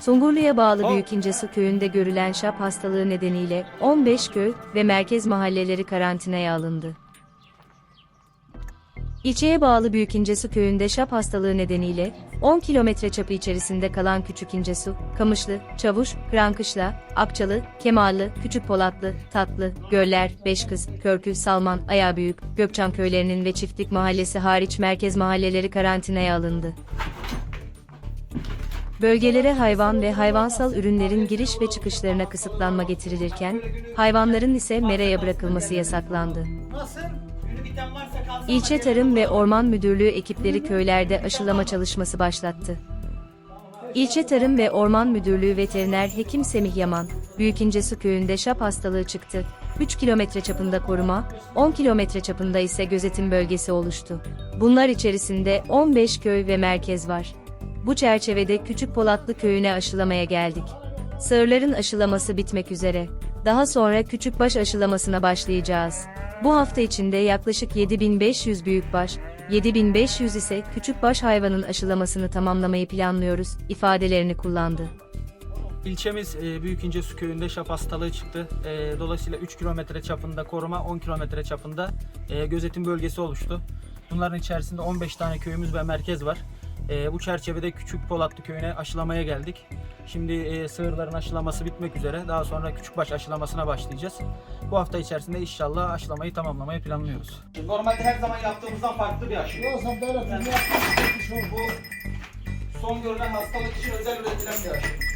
Sungurlu'ya bağlı Büyükincesu köyünde görülen şap hastalığı nedeniyle 15 köy ve merkez mahalleleri karantinaya alındı. İlçeye bağlı Büyükincesu köyünde şap hastalığı nedeniyle 10 kilometre çapı içerisinde kalan Küçük İncesu, Kamışlı, Çavuş, Kırankışla, Akçalı, Kemallı, Küçük Polatlı, Tatlı, Göller, Beşkız, Körkü, Salman, Ayabüyük, Gökçam köylerinin ve Çiftlik mahallesi hariç merkez mahalleleri karantinaya alındı. Bölgelere hayvan ve hayvansal ürünlerin giriş ve çıkışlarına kısıtlanma getirilirken, hayvanların ise meraya bırakılması yasaklandı. İlçe Tarım ve Orman Müdürlüğü ekipleri köylerde aşılama çalışması başlattı. İlçe Tarım ve Orman Müdürlüğü Veteriner Hekim Semih Yaman, Büyükincesu köyünde şap hastalığı çıktı. 3 kilometre çapında koruma, 10 kilometre çapında ise gözetim bölgesi oluştu. Bunlar içerisinde 15 köy ve merkez var. Bu çerçevede Küçük Polatlı köyüne aşılamaya geldik. Sığırların aşılaması bitmek üzere. Daha sonra küçükbaş aşılamasına başlayacağız. Bu hafta içinde yaklaşık 7500 büyükbaş, 7500 ise küçükbaş hayvanın aşılamasını tamamlamayı planlıyoruz ifadelerini kullandı. İlçemiz e, Büyük Su köyünde şap hastalığı çıktı. E, dolayısıyla 3 kilometre çapında koruma, 10 kilometre çapında e, gözetim bölgesi oluştu. Bunların içerisinde 15 tane köyümüz ve merkez var. E, bu çerçevede Küçük Polatlı köyüne aşılamaya geldik. Şimdi e, sığırların aşılaması bitmek üzere. Daha sonra küçükbaş aşılamasına başlayacağız. Bu hafta içerisinde inşallah aşılamayı tamamlamayı planlıyoruz. Normalde her zaman yaptığımızdan farklı bir aşı. Yoksa devletin yaptığı bir şey Bu son görülen hastalık için özel üretilen bir aşı.